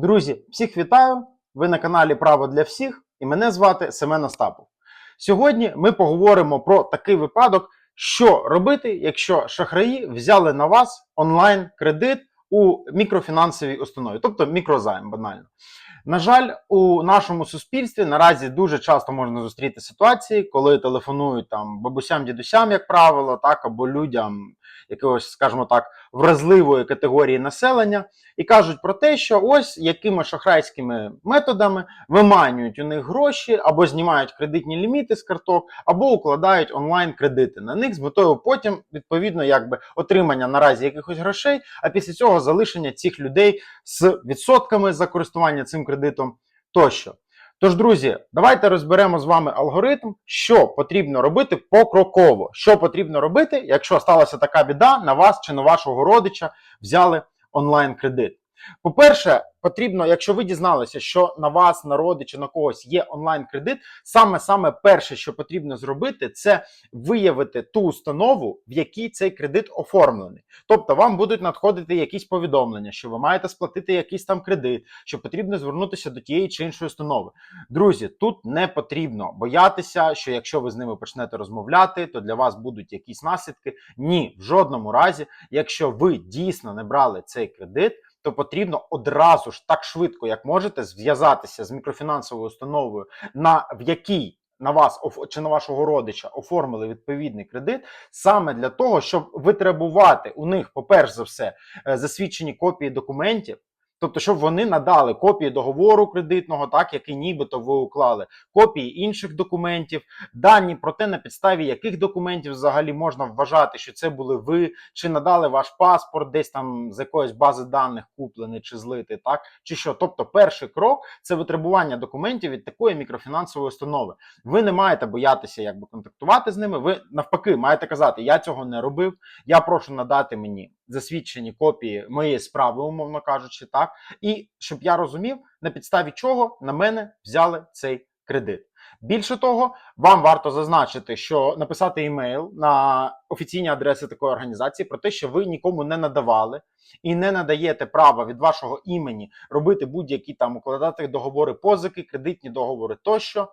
Друзі, всіх вітаю! Ви на каналі Право для всіх і мене звати Семен Остапов. Сьогодні ми поговоримо про такий випадок, що робити, якщо шахраї взяли на вас онлайн кредит у мікрофінансовій установі, тобто мікрозайм банально. На жаль, у нашому суспільстві наразі дуже часто можна зустріти ситуації, коли телефонують там бабусям, дідусям, як правило, так або людям якогось, скажімо так, вразливої категорії населення, і кажуть про те, що ось якими шахрайськими методами виманюють у них гроші, або знімають кредитні ліміти з карток, або укладають онлайн кредити на них з метою потім, відповідно, якби отримання наразі якихось грошей, а після цього залишення цих людей з відсотками за користування цим кредитом тощо. Тож, друзі, давайте розберемо з вами алгоритм, що потрібно робити покроково. Що потрібно робити, якщо сталася така біда, на вас чи на вашого родича взяли онлайн кредит. По-перше, потрібно, якщо ви дізналися, що на вас, на родича, на когось є онлайн кредит, саме саме перше, що потрібно зробити, це виявити ту установу, в якій цей кредит оформлений. Тобто вам будуть надходити якісь повідомлення, що ви маєте сплатити якийсь там кредит, що потрібно звернутися до тієї чи іншої установи. Друзі, тут не потрібно боятися, що якщо ви з ними почнете розмовляти, то для вас будуть якісь наслідки. Ні, в жодному разі, якщо ви дійсно не брали цей кредит. То потрібно одразу ж так швидко, як можете, зв'язатися з мікрофінансовою установою, на в якій на вас чи на вашого родича оформили відповідний кредит, саме для того, щоб витребувати у них, по-перше за все, е, засвідчені копії документів. Тобто, щоб вони надали копії договору кредитного, так який нібито ви уклали, копії інших документів, дані про те, на підставі яких документів взагалі можна вважати, що це були ви, чи надали ваш паспорт, десь там з якоїсь бази даних куплений чи злитий, так чи що. Тобто, перший крок це витребування документів від такої мікрофінансової установи. Ви не маєте боятися якби контактувати з ними. Ви навпаки маєте казати, я цього не робив. Я прошу надати мені засвідчені копії моєї справи, умовно кажучи, так і щоб я розумів, на підставі чого на мене взяли цей кредит. Більше того, вам варто зазначити, що написати імейл на офіційні адреси такої організації про те, що ви нікому не надавали і не надаєте права від вашого імені робити будь-які там укладати договори позики, кредитні договори тощо, е,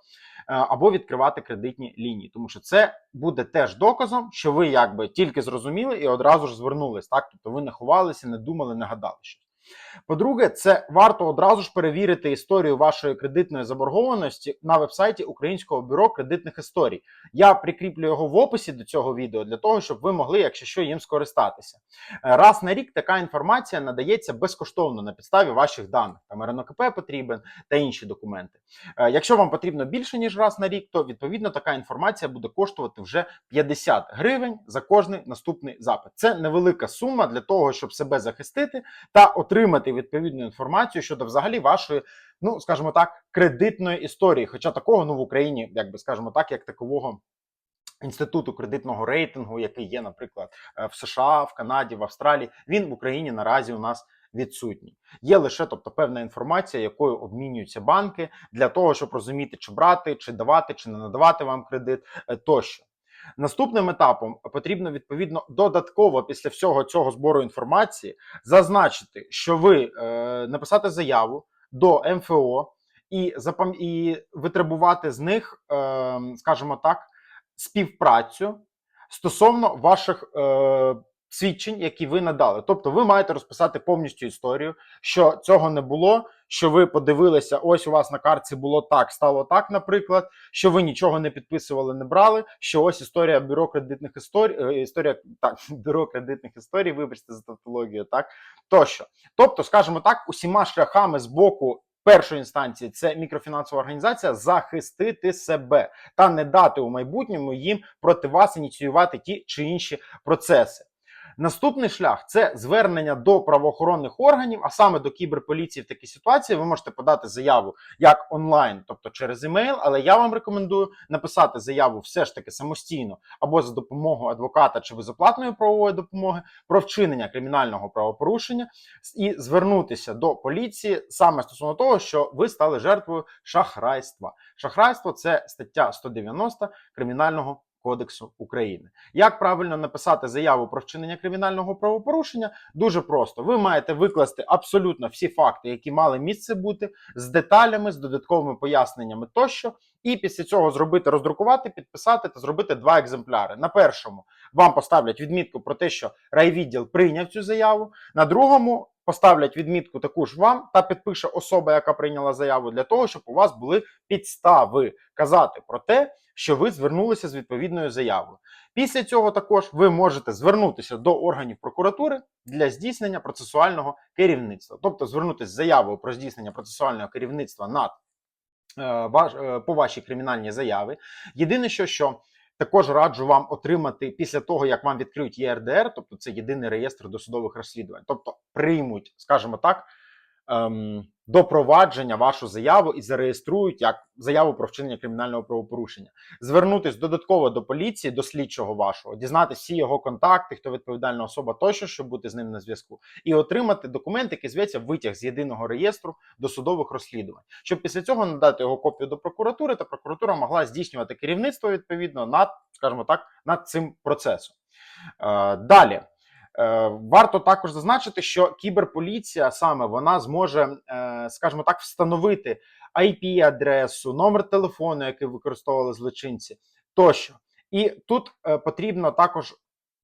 або відкривати кредитні лінії, тому що це буде теж доказом, що ви якби тільки зрозуміли і одразу ж звернулись. Так, тобто ви не ховалися, не думали, не гадали щось. По-друге, це варто одразу ж перевірити історію вашої кредитної заборгованості на вебсайті Українського бюро кредитних історій. Я прикріплю його в описі до цього відео для того, щоб ви могли, якщо що, їм скористатися. Е, Раз на рік така інформація надається безкоштовно на підставі ваших даних. Там РНОКП потрібен та інші документи. Е, Якщо вам потрібно більше ніж раз на рік, то відповідно така інформація буде коштувати вже 50 гривень за кожний наступний запит. Це невелика сума для того, щоб себе захистити та отримати відповідну інформацію щодо взагалі вашої, ну скажімо так, кредитної історії. Хоча такого ну в Україні, якби скажімо так, як такового. Інституту кредитного рейтингу, який є, наприклад, е, в США, в Канаді, в Австралії, він в Україні наразі у нас відсутній. Є лише тобто певна інформація, якою обмінюються банки для того, щоб розуміти, чи брати, чи давати, чи не надавати вам кредит е, тощо. Наступним етапом потрібно відповідно додатково після всього цього збору інформації зазначити, що ви е, написати заяву до МФО і запам... і витребувати з них, е, скажімо так, співпрацю стосовно ваших е, свідчень, які ви надали. Тобто, ви маєте розписати повністю історію, що цього не було. Що ви подивилися, ось у вас на картці було так, стало так, наприклад, що ви нічого не підписували, не брали. Що ось історія бюро кредитних історій, е, історія так, бюро кредитних історій, вибачте за тавтологію, так тощо. Тобто, скажімо так, усіма шляхами з боку першої інстанції це мікрофінансова організація захистити себе та не дати у майбутньому їм проти вас ініціювати ті чи інші процеси. Наступний шлях це звернення до правоохоронних органів, а саме до кіберполіції в такій ситуації. Ви можете подати заяву як онлайн, тобто через емейл, але я вам рекомендую написати заяву все ж таки самостійно або за допомогою адвоката чи безоплатної правової допомоги про вчинення кримінального правопорушення і звернутися до поліції саме стосовно того, що ви стали жертвою шахрайства. Шахрайство це стаття 190 кримінального Кодексу України. Як правильно написати заяву про вчинення кримінального правопорушення? Дуже просто. Ви маєте викласти абсолютно всі факти, які мали місце бути, з деталями, з додатковими поясненнями тощо. І після цього зробити роздрукувати, підписати та зробити два екземпляри. На першому вам поставлять відмітку про те, що райвідділ прийняв цю заяву. На другому поставлять відмітку таку ж вам та підпише особа, яка прийняла заяву, для того, щоб у вас були підстави казати про те, що ви звернулися з відповідною заявою. Після цього також ви можете звернутися до органів прокуратури для здійснення процесуального керівництва, тобто звернутися з заявою про здійснення процесуального керівництва над е, е, по вашій кримінальній заяві. Єдине, що, що також раджу вам отримати після того, як вам відкриють ЄРДР, тобто це єдиний реєстр досудових розслідувань, тобто приймуть, скажімо так, ем, до провадження вашу заяву і зареєструють як заяву про вчинення кримінального правопорушення. Звернутись додатково до поліції, до слідчого вашого, дізнатися всі його контакти, хто відповідальна особа тощо, щоб бути з ним на зв'язку, і отримати документ, який зветься витяг з єдиного реєстру досудових розслідувань, щоб після цього надати його копію до прокуратури, та прокуратура могла здійснювати керівництво відповідно над, скажімо так, над цим процесом. Е, далі. Е, Варто також зазначити, що кіберполіція саме вона зможе, е, скажімо так, встановити IP-адресу, номер телефону, який використовували злочинці, тощо. І тут е, потрібно також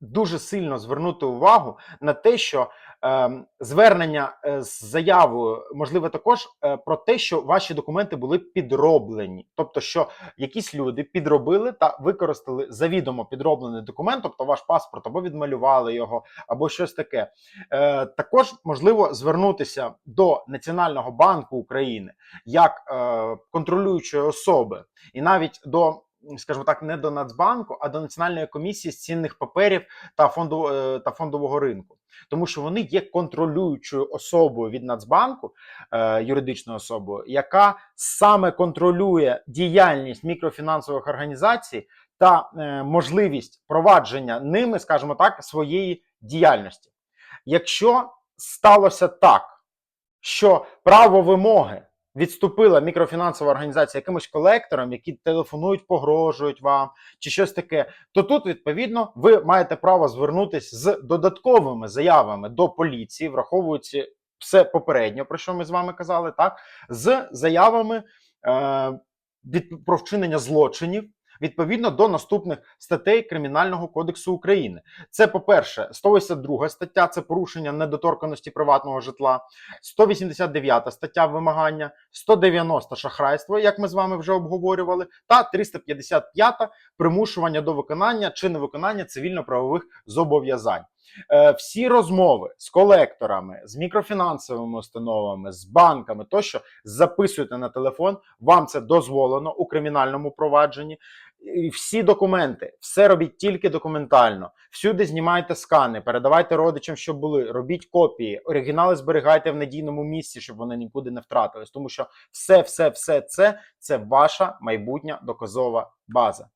дуже сильно звернути увагу на те, що е, звернення з заявою можливе також е, про те, що ваші документи були підроблені, тобто, що якісь люди підробили та використали завідомо підроблений документ, тобто ваш паспорт або відмалювали його, або щось таке. Е, також можливо звернутися до Національного банку України як е, контролюючої особи, і навіть до. Скажімо так, не до Нацбанку, а до Національної комісії з цінних паперів та фонду е, та фондового ринку, тому що вони є контролюючою особою від Нацбанку, е, юридичною особою, яка саме контролює діяльність мікрофінансових організацій та е, можливість провадження ними, скажімо так, своєї діяльності. Якщо сталося так, що право вимоги відступила мікрофінансова організація якимось колекторам, які телефонують, погрожують вам чи щось таке, то тут відповідно ви маєте право звернутися з додатковими заявами до поліції, враховуючи все попередньо, про що ми з вами казали, так з заявами е, від про вчинення злочинів. Відповідно до наступних статей Кримінального кодексу України, це по-перше, 182 стаття це порушення недоторканості приватного житла, 189 стаття вимагання, 190 шахрайство, як ми з вами вже обговорювали, та 355 примушування до виконання чи невиконання цивільно-правових зобов'язань. Е, Всі розмови з колекторами, з мікрофінансовими установами, з банками тощо записуйте на телефон. Вам це дозволено у кримінальному провадженні. Всі документи, все робіть тільки документально. Всюди знімайте скани, передавайте родичам, щоб були. Робіть копії, оригінали зберігайте в надійному місці, щоб вони нікуди не втратились. Тому що все, все, все це це ваша майбутня доказова база.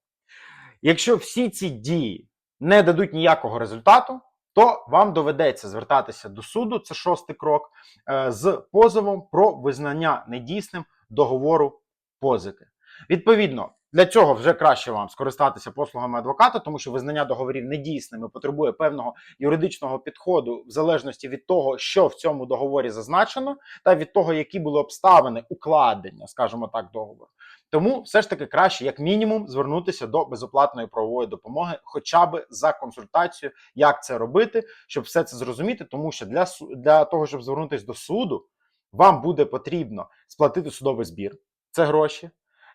Якщо всі ці дії не дадуть ніякого результату, то вам доведеться звертатися до суду. Це шостий крок е, з позовом про визнання недійсним договору позики. Відповідно, для цього вже краще вам скористатися послугами адвоката, тому що визнання договорів недійсними потребує певного юридичного підходу в залежності від того, що в цьому договорі зазначено, та від того, які були обставини укладення, скажімо так, договору. Тому все ж таки краще, як мінімум, звернутися до безоплатної правової допомоги, хоча б за консультацію, як це робити, щоб все це зрозуміти, тому що для для того, щоб звернутися до суду, вам буде потрібно сплатити судовий збір, це гроші.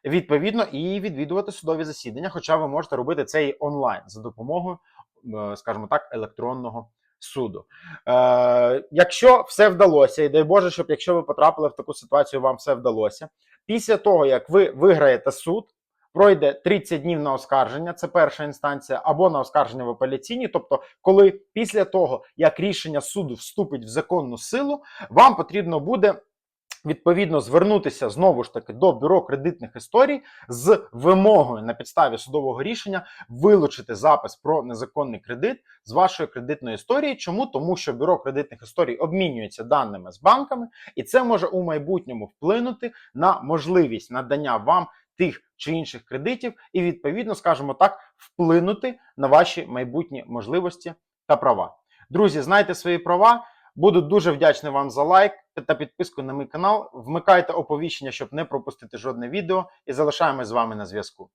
Відповідно, і відвідувати судові засідання, хоча ви можете робити це і онлайн за допомогою, е, скажімо так, електронного суду. Е, якщо все вдалося, і дай Боже, щоб якщо ви потрапили в таку ситуацію, вам все вдалося. Після того, як ви виграєте суд, пройде 30 днів на оскарження, це перша інстанція, або на оскарження в апеляційній. Тобто, коли після того, як рішення суду вступить в законну силу, вам потрібно буде. Відповідно, звернутися знову ж таки до бюро кредитних історій з вимогою на підставі судового рішення вилучити запис про незаконний кредит з вашої кредитної історії. Чому? Тому що бюро кредитних історій обмінюється даними з банками, і це може у майбутньому вплинути на можливість надання вам тих чи інших кредитів, і відповідно, скажімо так, вплинути на ваші майбутні можливості та права. Друзі, знайте свої права. Буду дуже вдячний вам за лайк та підписку на мій канал. Вмикайте оповіщення, щоб не пропустити жодне відео, і залишаємось з вами на зв'язку.